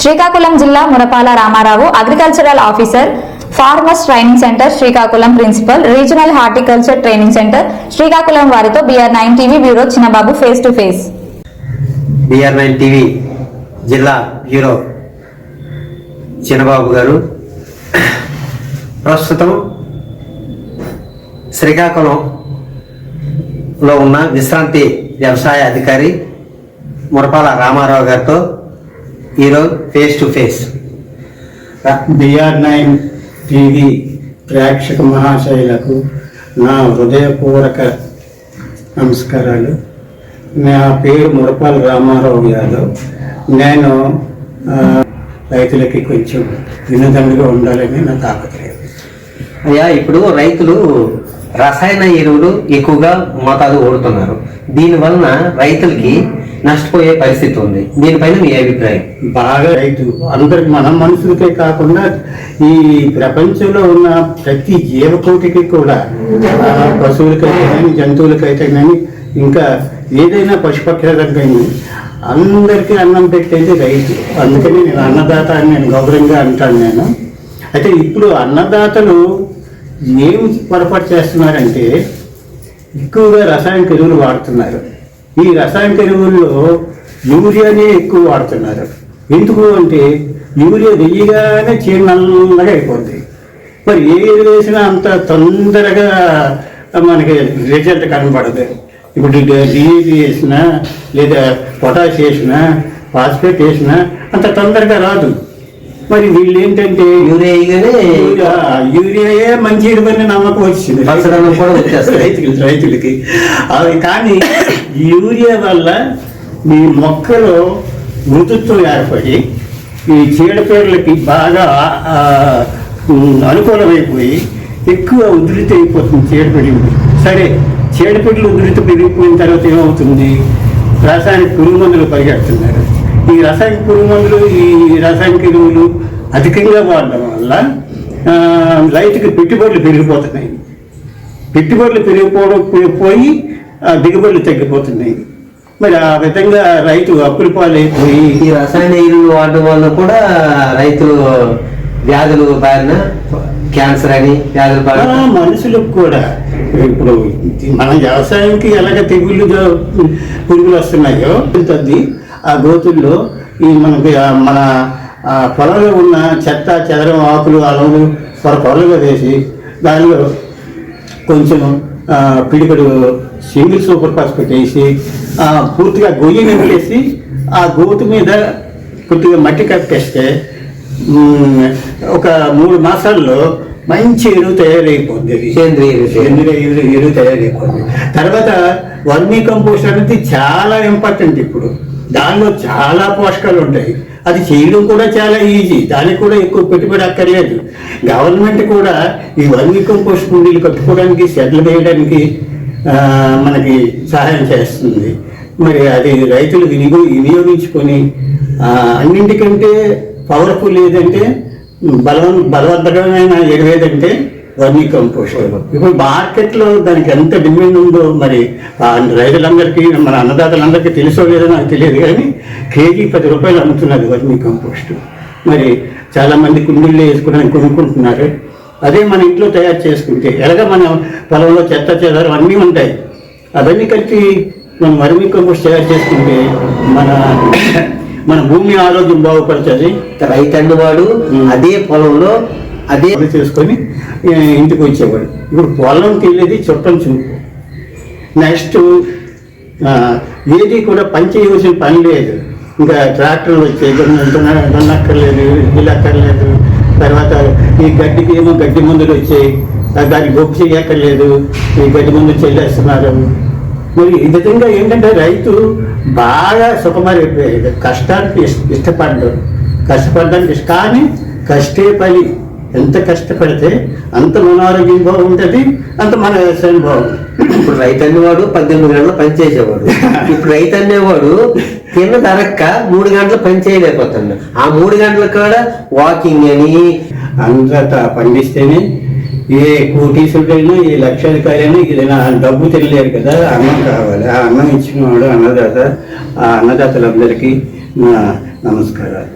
శ్రీకాకుళం జిల్లా Murapala Ramarao agricultural officer farmers training centre Srikakulam principal regional horticulture training centre Srikakulam వారితో BR nine TV bureau Chinnababu face to face. BR nine TV జిల్లా bureau Chinnababu గారు. ప్రస్తుతం శ్రీకాకుళంలో ఉన్న విశ్రాంతి వ్యవసాయ అధికారి మురపాల రామారావు గారితో ఈరోజు face to face BR nine TV ప్రేక్షక మహాశైలకు నా హృదయపూర్వక నమస్కారాలు. నా పేరు మురపాల రామారావు యాదవ్. నేను రైతులకి కొంచెం వినోదంగా ఉండాలని నా తాపత్రయం అయ్యా ఇప్పుడు రైతులు రసాయన ఎరువులు ఎక్కువగా మోతాదు ఓడుతున్నారు దీనివలన రైతులకి నష్టపోయే పరిస్థితి ఉంది. దీనిపైన మీ అభిప్రాయం? బాగా రైతు అందరికి మన మనుషులకే కాకుండా ఈ ప్రపంచంలో ఉన్న ప్రతి జీవకోటికి కూడా పశువులకైతే కానీ జంతువులకైతే కానీ ఇంకా ఏదైనా పశుపక్షాలకు కానీ అందరికీ అన్నం పెట్టేది రైతు. అందుకని నేను అన్నదాత అని నేను గౌరవంగా అంటాను నేను. అయితే ఇప్పుడు అన్నదాతలు ఏం పొరపాటు చేస్తున్నారంటే ఎక్కువగా రసాయనిక ఎరువులు వాడుతున్నారు. ఈ రసాయనిక ఎరువుల్లో యూరియానే ఎక్కువ వాడుతున్నారు. ఎందుకు అంటే యూరియా వెయ్యగానే చీర నల్లగా అయిపోద్ది. మరి ఏ ఎరువు వేసినా అంత తొందరగా మనకి రిజల్ట్ కనబడదు. ఇప్పుడు డిఏపి వేసినా లేదా పొటాష్ వేసినా ఫాస్ఫేట్ వేసినా అంత తొందరగా రాదు. మరి వీళ్ళు ఏంటంటే యూరియా యూరియాయే మంచి ఎరువని నమ్మకం వచ్చింది. కూడా వచ్చేస్తుంది. రైతులకి రైతులకి. అవి కానీ యూరియా వల్ల మీ మొక్కలో మృదుత్వం ఏర్పడి ఈ చీడపీడలకి బాగా అనుకూలమైపోయి ఎక్కువ ఉధృతి అయిపోతుంది చీడపీడి సరే చీడపీడలు ఉధృతి పెరిగిపోయిన తర్వాత ఏమవుతుంది? రాసాయనిక పురుగు మందులు పరిగెడుతున్నారు. ఈ రసాయనిక పురుగు మందులు ఈ రాసాయనిక ఎరువులు అధికంగా వాడడం వల్ల రైతుకి పెట్టుబడులు పెరిగిపోతున్నాయి. పెట్టుబడులు పెరిగిపోవడం పోయి- దిగుబడులు తగ్గిపోతున్నాయి. మరి ఆ విధంగా రైతు అప్పుల పాలైపోయి ఈ రసాయన ఎరువులు వాడడం వల్ల కూడా రైతులు వ్యాధులు బారిన క్యాన్సర్ అని వ్యాధులు బారిన మనుషులకు కూడా ఇప్పుడు మన వ్యవసాయానికి ఎలాగ తెగుళ్ళు పురుగులు వస్తున్నాయో తద్ది ఆ గోతుల్లో ఈ మనకి మన పొలంలో ఉన్న చెత్త చెదరం ఆకులు అలవులు పొర పొరలుగా వేసి దానిలో కొంచెం ఆ, పిడికడు సింగిల్ సూపర్ ఫాస్ఫేట్ వేసి పూర్తిగా గొయ్యి నింపేసి ఆ గోతు మీద కొద్దిగా మట్టి కప్పేస్తే మ్, ఒక మూడు మాసాల్లో మంచి ఎరువు తయారైపోద్ది అది. సేంద్రియ ఎరువు. సేంద్రియ ఎరువు ఎరువు తయారైపోద్ది తర్వాత వర్మీ కంపోస్ట్ అనేది చాలా ఇంపార్టెంట్ ఇప్పుడు దానిలో చాలా పోషకాలు ఉంటాయి అది చేయడం కూడా చాలా ఈజీ. దానికి కూడా ఎక్కువ పెట్టుబడి అక్కర్లేదు. గవర్నమెంట్ కూడా ఈ వర్మి కంపోస్ట్ కుండీలు కట్టుకోవడానికి సెటిల్ వేయడానికి మనకి సహాయం చేస్తుంది. మరి అది రైతులు వినియో వినియోగించుకొని అన్నింటికంటే పవర్ఫుల్ ఏదంటే బలవం బలవంతకమైన ఎరువేదంటే వర్మీ కంపోస్ట్. ఇప్పుడు మార్కెట్లో దానికి ఎంత డిమాండ్ ఉందో మరి రైతులందరికీ మన అన్నదాతలందరికీ తెలుసో లేదో నాకు తెలియదు కానీ కేజీ పది రూపాయలు అమ్ముతున్నది వర్మీ కంపోస్ట్. మరి చాలా మంది కుండీళ్ళు వేసుకోవడానికి కొనుక్కుంటున్నారు. అదే మన ఇంట్లో తయారు చేసుకుంటే ఎలాగ మన పొలంలో చెత్త చెదారం అన్నీ ఉంటాయి. అవన్నీ కలిపి మనం వర్మీ కంపోస్ట్ తయారు చేసుకుంటే మన మన భూమి ఆరోగ్యం బాగుపడుతుంది. రైతు అన్నవాడు అదే పొలంలో అదే పని చేసుకొని ఇంటికి వచ్చేవాడు. ఇప్పుడు పొలంకి వెళ్ళేది చుట్టం చూపు. నెక్స్ట్ ఏది కూడా పని చేయవలసిన పని లేదు. ఇంకా ట్రాక్టర్లు వచ్చేది దున్నక్కర్లేదు ఇల్లు అక్కర్లేదు తర్వాత ఈ గడ్డికి ఏమో గడ్డి మందులు వచ్చాయి. దానికి గొప్ప చేయక్కర్లేదు ఈ గడ్డి మందులు చెల్లేస్తున్నారు. మరి ఈ విధంగా ఏంటంటే రైతు బాగా సుఖమైపోయాడు కష్టానికి ఇష్ట- ఇష్టపడ్డాడు. కష్టపడడానికి కానీ కష్టే పని. ఎంత కష్టపడితే అంత మన ఆరోగ్యం బాగుంటుంది అంత మన వ్యవసాయం బాగుంటుంది. ఇప్పుడు రైతు అనేవాడు పద్దెనిమిది గంటలు పని చేసేవాడు. ఇప్పుడు రైతు అనేవాడు తిన్న ధరక్క మూడు గంటలు పని చేయలేకపోతున్నాడు ఆ మూడు గంటలు కూడా వాకింగ్ అని అంతట పండిస్తేనే ఏ కోటీసుడైనా ఏ లక్షాధికారైనా ఏదైనా డబ్బు తెలియలేరు కదా అన్నం కావాలి. ఆ అన్నం ఇచ్చిన వాడు అన్నదాత ఆ అన్నదాతలందరికీ నా నమస్కారాలు.